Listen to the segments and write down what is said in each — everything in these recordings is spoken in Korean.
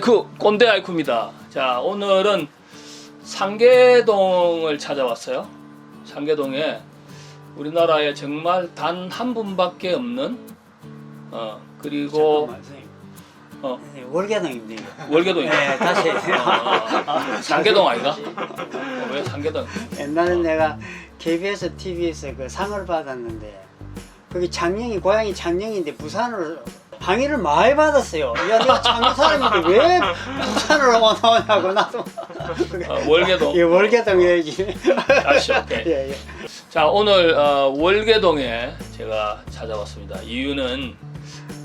아이쿠 꼰대 아이쿠입니다. 자 오늘은 상계동을 찾아왔어요. 상계동에 우리나라에 정말 단 한 분밖에 없는 어 그리고 잠깐만, 선생님. 어. 네, 월계동입니다. 월계동이 네, 다시. 어, 상계동 아닌가? 어, 왜 상계동? 옛날에 내가 KBS TV에서 그 상을 받았는데 거기 장령이 고향이 장령인데 부산으로 항의를 많이 받았어요. 야 내가 장령 사람인데 왜 부산으로 나오냐고 나도. 어, 월계동. 예, 월계동 얘기. 다시 오케이. 예, 예. 자 오늘 어, 월계동에 제가 찾아왔습니다. 이유는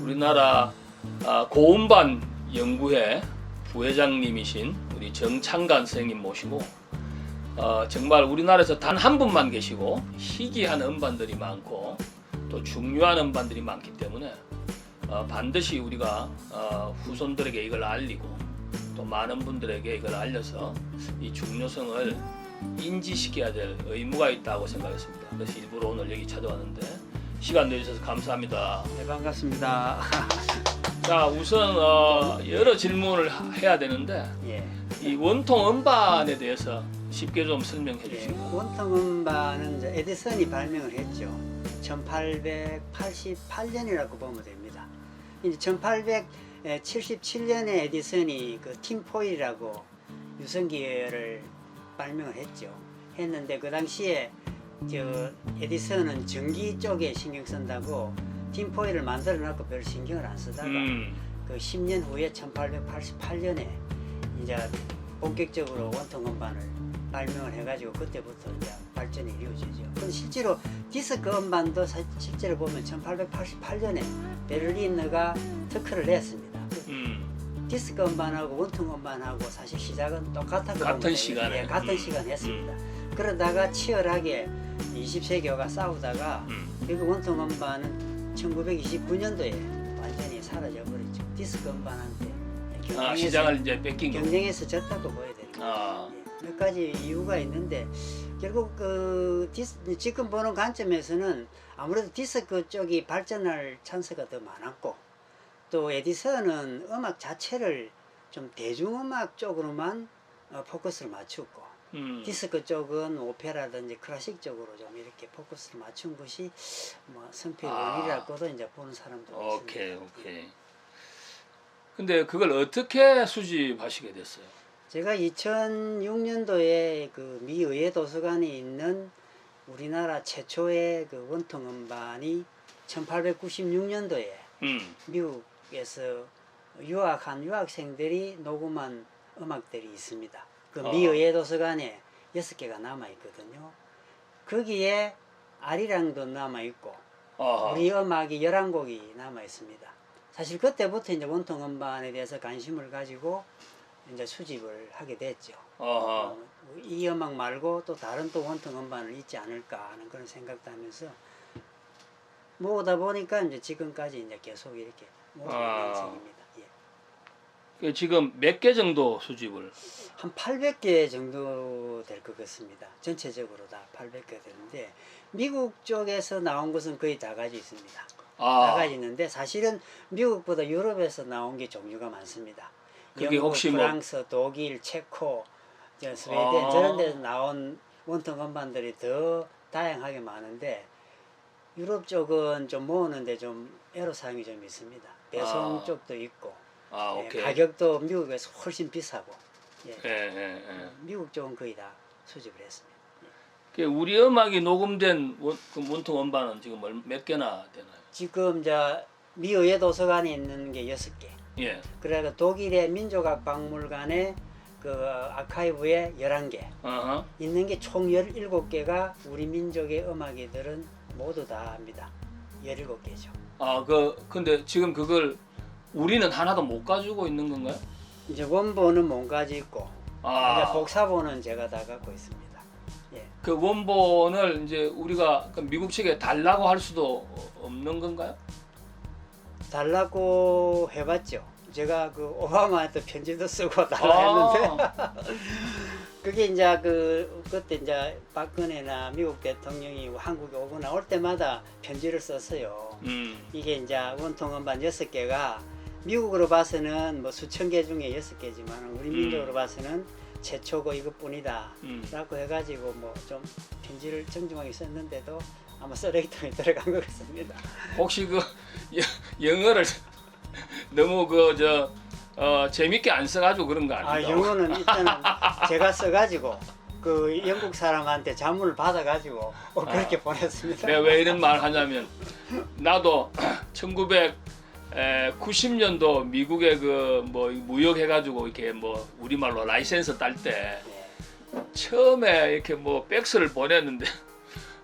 우리나라 아, 고음반 연구회 부회장님이신 우리 정창간 선생님 모시고 어, 정말 우리나라에서 단 한 분만 계시고 희귀한 음반들이 많고 또 중요한 음반들이 많기 때문에 어, 반드시 우리가 어, 후손들에게 이걸 알리고 또 많은 분들에게 이걸 알려서 이 중요성을 인지시켜야 될 의무가 있다고 생각했습니다. 그래서 일부러 오늘 여기 찾아왔는데 시간 내주셔서 감사합니다. 네, 반갑습니다. 자 우선 어, 여러 질문을 하- 해야 되는데 예. 이 원통 음반에 대해서 쉽게 좀 설명해 예, 주시고 원통 음반은 이제 에디슨이 발명을 했죠. 1888년이라고 보면 됩니다. 이제 1877년에 에디슨이 그 팀포일이라고 유성기를 발명을 했죠. 했는데 그 당시에 저 에디슨은 전기 쪽에 신경 쓴다고 팀포일을 만들어 놨고 별 신경을 안 쓰다가 음, 그 10년 후에 1888년에 이제 본격적으로 원통 음반을 발명을 해가지고 그때부터 이제 발전이 이루어지죠. 근데 실제로 디스크 음반도 사- 실제로 보면 1888년에 베를린어가 특허를 냈습니다. 음, 디스크 음반하고 원통 음반하고 사실 시작은 똑같았고 같은 시간에. 예, 같은 음, 시간에 했습니다. 그러다가 치열하게 20세기가 싸우다가 음. 결국 원통 음반은 1929년도에 완전히 사라져 버렸죠. 디스크 음반한테 아 시장을 이제 뺏긴 거. 경쟁에서 졌다고 보여야 됩니다. 아, 예, 몇 가지 이유가 있는데 결국 그 디스, 지금 보는 관점에서는 아무래도 디스크 쪽이 발전할 찬스가 더 많았고 또 에디슨은 음악 자체를 좀 대중음악 쪽으로만 어, 포커스를 맞추고 음, 디스크 쪽은 오페라든지 클래식 쪽으로 좀 이렇게 포커스를 맞춘 것이 뭐 선필 아. 원이라고도 이제 보는 사람도 오케이 있습니다. 오케이. 근데 그걸 어떻게 수집하시게 됐어요? 제가 2006년도에 그 미 의회 도서관에 있는 우리나라 최초의 그 원통 음반이 1896년도에 음, 미국에서 유학한 유학생들이 녹음한 음악들이 있습니다. 그 어. 미 의회 도서관에 여섯 개가 남아 있거든요. 거기에 아리랑도 남아 있고 아하, 우리 음악이 11곡이 남아 있습니다. 사실 그때부터 이제 원통 음반에 대해서 관심을 가지고 이제 수집을 하게 됐죠. 어, 이 음악 말고 또 다른 또 원통 음반을 있지 않을까 하는 그런 생각도 하면서 모으다 보니까 이제 지금까지 이제 계속 이렇게 모으고 아. 있는 중입니다. 예. 그 지금 몇 개 정도 수집을? 한 800개 정도 될 것 같습니다. 전체적으로 다 800개 되는데 미국 쪽에서 나온 것은 거의 다 가지고 있습니다. 다 아, 가지고 있는데 사실은 미국보다 유럽에서 나온 게 종류가 많습니다. 그게 영국, 혹시 뭐- 프랑스, 독일, 체코, 저 스웨덴 아. 저런 데서 나온 원통 음반들이 더 다양하게 많은데 유럽 쪽은 좀 모으는데 좀 애로사항이 좀 있습니다. 배송 아. 쪽도 있고 아 예. 가격도 미국에서 훨씬 비싸고 예. 예, 예, 예. 미국 쪽은 거의 다 수집을 했습니다. 그 우리 음악이 녹음된 원, 그 원통 음반은 지금 얼- 몇 개나 되나요? 지금 이제 미 의회 도서관에 있는 게 여섯 개. 예. 그래가 독일의 민족학 박물관에 그 아카이브에 11개 어허. 있는 게 총 17개가 우리 민족의 음악이들은 모두 다 합니다. 17개죠. 아, 그 근데 지금 그걸 우리는 하나도 못 가지고 있는 건가요? 이제 원본은 몸까지 있고 아, 이제 복사본은 제가 다 갖고 있습니다. 예. 그 원본을 이제 우리가 그 미국 측에 달라고 할 수도 없는 건가요? 달라고 해봤죠. 제가 그 오바마한테 편지도 쓰고 달라 했는데 아, 그게 이제 그 그때 이제 박근혜나 미국 대통령이 한국에 오거나 올 때마다 편지를 썼어요. 음, 이게 이제 원통 음반 여섯 개가 미국으로 봐서는 뭐 수천 개 중에 여섯 개지만 우리 음. 민족으로 봐서는 최초고 이것뿐이다. 음. 라고 해가지고 뭐 좀 편지를 정중하게 썼는데도 아마 쓰레기통에 들어간 것 같습니다. 혹시 그 여- 영어를 너무 그 저 어, 재밌게 안 써가지고 그런 거 아 아닌가? 영어는 일단은 제가 써가지고 그 영국 사람한테 자문을 받아가지고 어, 그렇게 보냈습니다. 내가 왜 이런 말 하냐면 나도 1990년도 미국에 그 뭐 무역 해가지고 이렇게 뭐 우리말로 라이센스 딸 때 예. 처음에 이렇게 뭐 백스를 보냈는데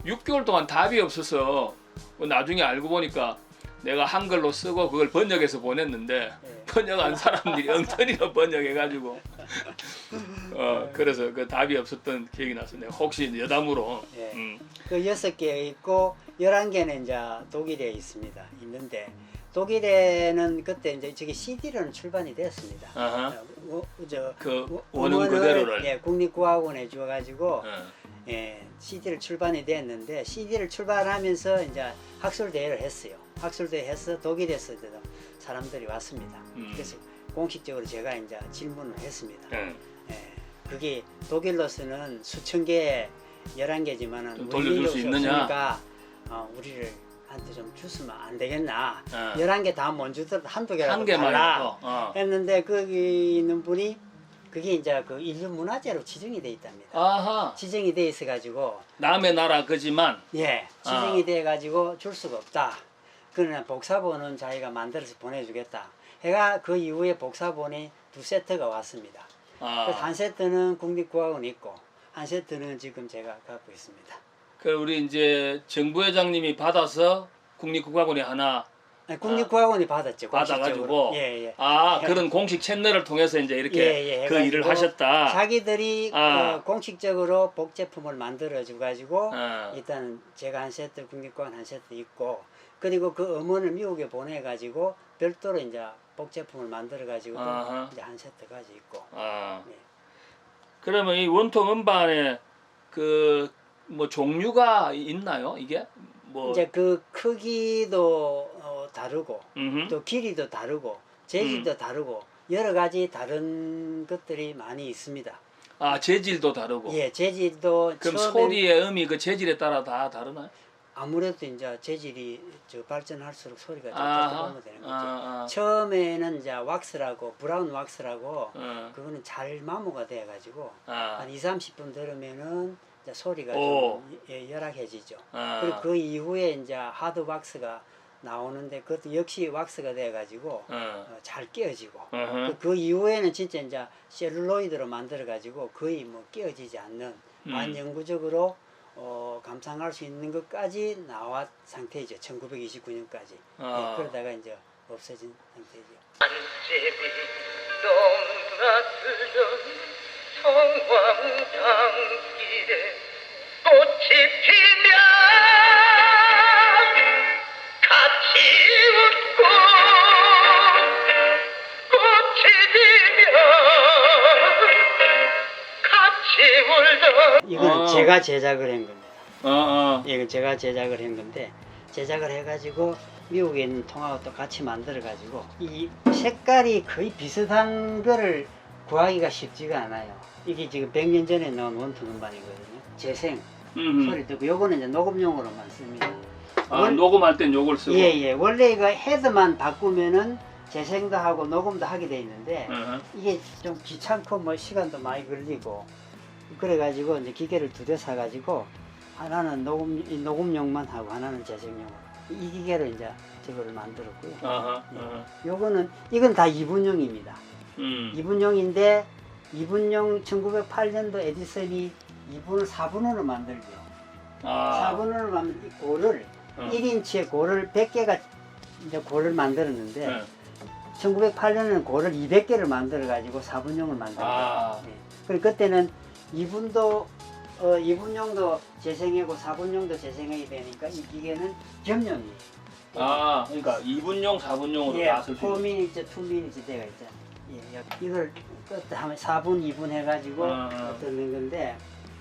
6개월 동안 답이 없어서 뭐 나중에 알고 보니까 내가 한글로 쓰고 그걸 번역해서 보냈는데 예. 번역한 사람들이 엉터리로 번역해가지고 어 그래서 그 답이 없었던 기억이 났습니다. 혹시 여담으로 예. 음. 그 여섯 개 있고 열한 개는 이제 독일에 있습니다. 있는데 독일에는 그때 이제 저기 CD로는 출판이 됐습니다. 아하. 어, 저 그 원- 원음 원어를, 그대로를 예, 국립국악원에 주어가지고 어. 예, CD를 출판이 됐는데 CD를 출판하면서 이제 학술 대회를 했어요. 학술 대회 해서 독일에서 사람들이 왔습니다. 음. 그래서 공식적으로 제가 이제 질문을 했습니다. 예. 예, 그게 독일로서는 수천 개, 열한 개지만은 좀 돌려줄 수 있느냐? 어, 우리를 한테 좀 줬으면 안 되겠나? 어. 열한 개다 못 주더라도 한두 개라도 한 개만 달라. 어. 했는데 거기 있는 분이 그게 이제 그 인류 문화재로 지정이 돼 있답니다. 아하 지정이 돼 있어 가지고 남의 나라 거지만 예 지정이 아. 돼 가지고 줄 수가 없다. 그러나 복사본은 자기가 만들어서 보내주겠다. 해가 그 이후에 복사본이 두 세트가 왔습니다. 아, 한 세트는 국립국악원 있고 한 세트는 지금 제가 갖고 있습니다. 그 우리 이제 정부 회장님이 받아서 국립국악원에 하나 국립국악원이 받았죠. 받아가지고. 예, 예. 아 예. 그런 공식 채널을 통해서 이제 이렇게 예, 예, 그 일을 하셨다. 자기들이 아. 어, 공식적으로 복제품을 만들어 줘 가지고 어. 일단 제가 한 세트 국립관 한 세트 있고 그리고 그 음원을 미국에 보내 가지고 별도로 이제 복제품을 만들어 가지고. 이제 한 세트까지 있고 아. 예. 그러면 이 원통 음반에 그 뭐 종류가 있나요? 이게 뭐 이제 그 크기도 어, 다르고 음흠. 또 길이도 다르고 재질도 다르고 여러 가지 다른 것들이 많이 있습니다. 아 재질도 다르고. 예, 재질도 그럼 소리의 음이 그 재질에 따라 다 다르나요? 아무래도 이제 재질이 저 발전할수록 소리가 좀 아하. 더더보면 되는 거죠. 아, 아. 처음에는 이제 왁스라고 브라운 왁스라고 어. 그거는 잘 마모가 돼 가지고 아. 한 2, 30분 들으면은 이제 소리가 오. 좀 예, 열악해지죠. 아. 그리고 그 이후에 이제 하드 왁스가 나오는데 그것도 역시 왁스가 돼 가지고 어. 어, 잘 깨어지고 어허. 그, 그 이후에는 진짜 이제 셀룰로이드로 만들어 가지고 거의 뭐 깨어지지 않는 음. 완영구적으로 어, 감상할 수 있는 것까지 나왔 상태이죠. 1929년까지. 아. 그러다가 이제 없어진 상태죠. 넘나들던 성황장길에 꽃이 피 이 울던 이거는 아. 제가 제작을 한 겁니다. 어, 어. 예, 이거 제가 제작을 한 건데 제작을 해가지고 미국에 있는 통하고 또 같이 만들어가지고 이 색깔이 거의 비슷한 거를 구하기가 쉽지가 않아요. 이게 지금 100년 전에 나온 원투 음반이거든요. 재생 음흠. 소리 듣고 요거는 이제 녹음용으로만 씁니다. 아, 원- 녹음할 땐 요걸 쓰고. 예, 예. 원래 이거 헤드만 바꾸면은 재생도 하고 녹음도 하게 돼 있는데 어허. 이게 좀 귀찮고 뭐 시간도 많이 걸리고 그래가지고 이제 기계를 두 대 사가지고 하나는 녹음 이 녹음용만 하고 하나는 재생용으로 이 기계로 이제 저거를 만들었고요. 어허. 예. 어허. 요거는 이건 다 2분용입니다. 음. 2분용인데 2분용 1908년도 에디슨이 2분을 4분으로 만들죠. 아. 4분으로 만든 이 고를 어. 1인치의 고를 100개가 이제 고를 만들었는데 네. 1908년에는 고를 200개를 만들어 가지고 4분용을 만든 아. 네. 그리고 그때는 2분도 어, 2분용도 재생하고 4분용도 재생해야 되니까 이 기계는 겸용이에요. 아, 그러니까 2분용, 4분용으로 예, 다 쓸 수 있는. 4미니트, 2미니트 때가 있잖아요. 예, 여- 이걸 끝에 하면 4분, 2분 해가지고 아, 아. 듣는 건데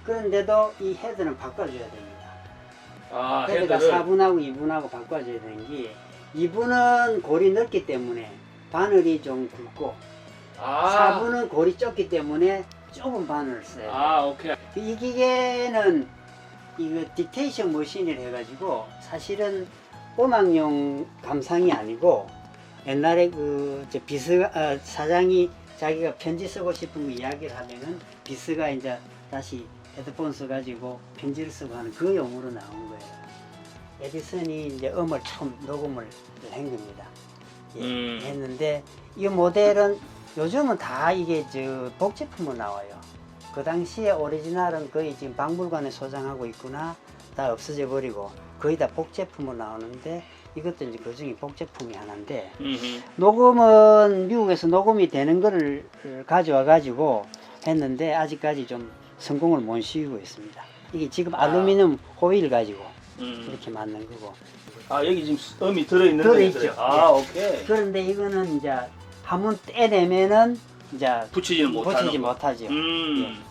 그런데도 이 헤드는 바꿔줘야 됩니다. 아, 헤드가 헤드를. 4분하고 2분하고 바꿔줘야 되는 게 2분은 골이 넓기 때문에 바늘이 좀 굵고 아, 4분은 골이 좁기 때문에 좁은 바늘을 써요. 아 오케이. 이 기계는 이거 딕테이션 머신을 해가지고 사실은 음악용 감상이 아니고 옛날에 그저 비스 어, 사장이 자기가 편지 쓰고 싶은 거 이야기를 하면은 비스가 이제 다시 헤드폰 써가지고 편지를 쓰고 하는 그 용으로 나온 거예요. 에디슨이 이제 음을 처음 녹음을 한 겁니다. 예, 음. 했는데 이 모델은 요즘은 다 이게 저 복제품으로 나와요. 그 당시에 오리지널은 거의 지금 박물관에 소장하고 있구나 다 없어져 버리고 거의 다 복제품으로 나오는데 이것도 이제 그 중에 복제품이 하나인데 음흠. 녹음은 미국에서 녹음이 되는 거를 가져와 가지고 했는데 아직까지 좀 성공을 못 시키고 있습니다. 이게 지금 아. 알루미늄 호일 가지고 음. 이렇게 만든 거고 아 여기 지금 음이 들어 있는 들어있죠. 아 예. 오케이. 그런데 이거는 이제 한번 떼내면은 이제 붙이지는 못하는. 붙이지 거. 못하죠. 음.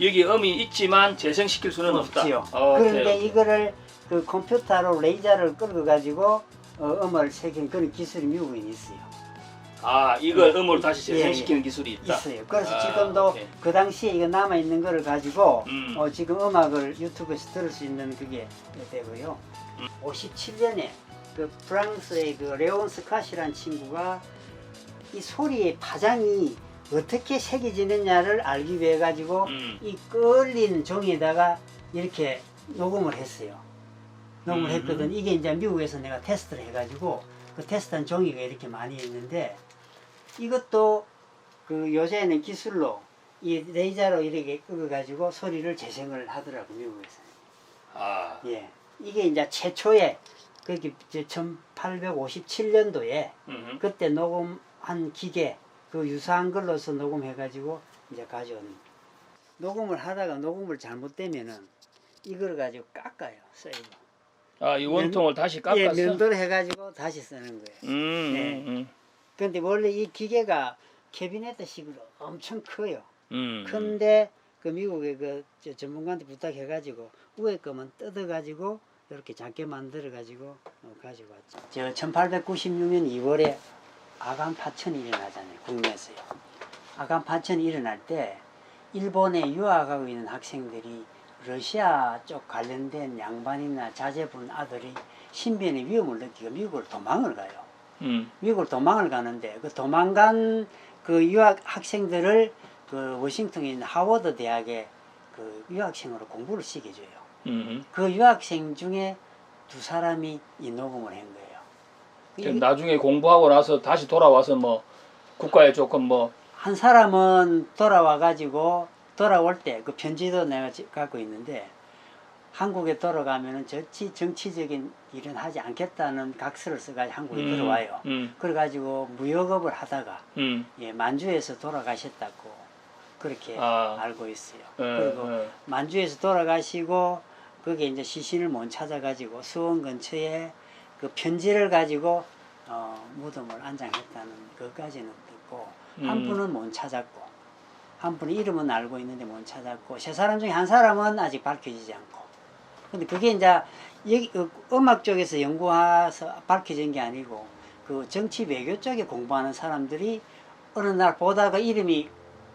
여기 음이 있지만 재생시킬 수는 없다. 없지요. 어, 오케이, 그런데 오케이. 이거를 그 컴퓨터로 레이저를 끌어 가지고 어, 음을 새긴 그런 기술이 미국에 있어요. 아 이걸 음으로 다시 예, 재생시키는 기술이 있다. 있어요. 그래서 아, 지금도 오케이. 그 당시에 이거 남아 있는 거를 가지고 음. 어, 지금 음악을 유튜브에서 들을 수 있는 그게 되고요. 음. 57년에 그 프랑스의 그 레온 스캇이라는 친구가 이 소리의 파장이 어떻게 새겨지느냐를 알기 위해 가지고 음. 이 끌린 종이에다가 이렇게 녹음을 했어요. 녹음을 음. 했거든. 이게 이제 미국에서 내가 테스트를 해가지고 그 테스트한 종이가 이렇게 많이 있는데 이것도 그 요새는 기술로 이 레이저로 이렇게 끄어가지고 소리를 재생을 하더라고 미국에서. 아. 예. 이게 이제 최초에 그게 1857년도에 음. 그때 녹음 한 기계 그 유사한 걸로서 녹음해 가지고 이제 가져온 녹음을 하다가 녹음을 잘못되면은 이걸 가지고 깎아요 세이브. 아이 원통을 다시 깎았어. 예, 면도를 해 가지고 다시 쓰는 거예요. 음. 네. 음. 근데 원래 이 기계가 캐비네트식으로 엄청 커요. 음. 큰데 그 미국의 그저 전문가한테 부탁해 가지고 위에 거만 뜯어 가지고 이렇게 작게 만들어 가지고 어, 가지고 왔죠. 저 1896년 2월에 아간 파천이 일어나잖아요. 국내에서요. 아간 파천이 일어날 때 일본에 유학하고 있는 학생들이 러시아 쪽 관련된 양반이나 자제분 아들이 신변의 위험을 느끼고 미국을 도망을 가요. 음. 미국을 도망을 가는데 그 도망간 그 유학 학생들을 그 워싱턴에 있는 하워드 대학에 그 유학생으로 공부를 시켜줘요. 음. 그 유학생 중에 두 사람이 이 녹음을 한 거예요. 이- 나중에 공부하고 나서 다시 돌아와서 뭐 국가에 조금 뭐 한 사람은 돌아와 가지고 돌아올 때 그 편지도 내가 지- 갖고 있는데 한국에 돌아가면은 정치 정치적인 일은 하지 않겠다는 각서를 써가지고 한국에 음, 들어와요. 음. 그래가지고 무역업을 하다가 음. 예, 만주에서 돌아가셨다고 그렇게 아. 알고 있어요. 예, 그리고 예. 만주에서 돌아가시고 거기에 이제 시신을 못 찾아가지고 수원 근처에 그 편지를 가지고 어, 무덤을 안장했다는 것까지는 듣고 한 음. 분은 못 찾았고 한 분은 이름은 알고 있는데 못 찾았고 세 사람 중에 한 사람은 아직 밝혀지지 않고 근데 그게 이제 여기 그 음악 쪽에서 연구해서 밝혀진 게 아니고 그 정치 외교 쪽에 공부하는 사람들이 어느 날 보다가 이름이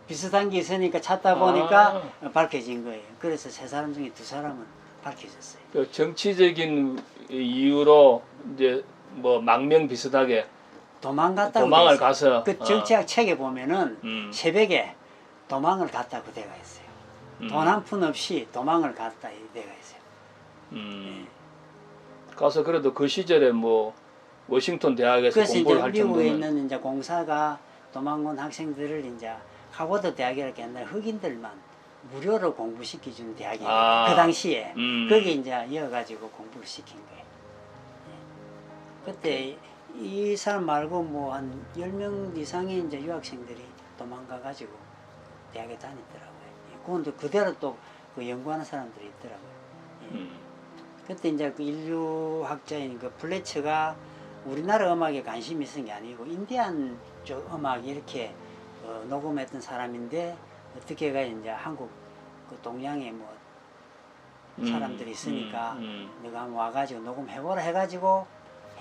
비슷한 게 있으니까 찾다 보니까 아. 밝혀진 거예요. 그래서 세 사람 중에 두 사람은 밝혀졌어요. 그 정치적인 이유로 이제 뭐 망명 비슷하게 도망갔다고 도망을. 가서 그 정치학 책에 보면은 음. 새벽에 도망을 갔다고 돼가 있어요. 음. 돈한 푼 없이 도망을 갔다 이 돼가 있어요. 음. 가서 그래도 그 시절에 뭐 워싱턴 대학에서 공부를 할 미국에 정도면 있는 이제 공사가 도망온 학생들을 이제 하버드 대학이라고 옛날 흑인들만 무료로 공부시켜 주는 대학이에요. 아. 그 당시에 음. 거기 이제 이어가지고 공부를 시킨 거예요. 예. 그때 이 사람 말고 뭐한 10명 이상의 이제 유학생들이 도망가 가지고 대학에 다니더라고요. 예. 그건 또 그대로 또 그 연구하는 사람들이 있더라고요. 예. 음. 그때 이제 그 인류 학자인 그 플래처가 우리나라 음악에 관심이 있은 게 아니고 인디안 쪽 음악 이렇게 어, 녹음했던 사람인데 어떻게 가 이제 한국 그 동양에 뭐 음. 사람들이 있으니까 음. 음. 내가 한번 와가지고 녹음해보라 해가지고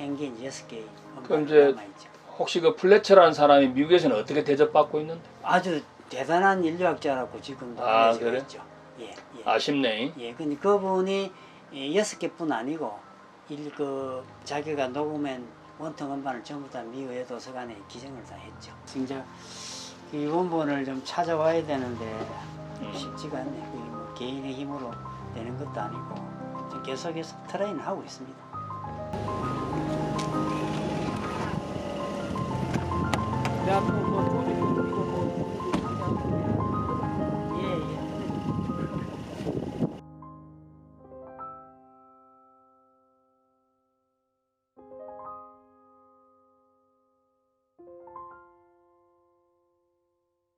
이제 여섯 개의 그럼 이제 남아있죠. 혹시 그 플래처라는 사람이 미국에서는 어떻게 대접받고 있는데? 아주 대단한 인류학자라고 지금도 아, 알려져 그래? 있죠. 예, 예. 아쉽네. 예, 근데 그분이 예, 여섯 개뿐 아니고 일그 자기가 녹음한 원통 음반을 전부 다 미국의 도서관에 기증을 다 했죠. 진짜 이 원본을 좀 찾아와야 되는데 음. 쉽지가 않네. 그게 뭐 개인의 힘으로 되는 것도 아니고 계속해서 트레이닝 하고 있습니다. 야, 뭐, 뭐,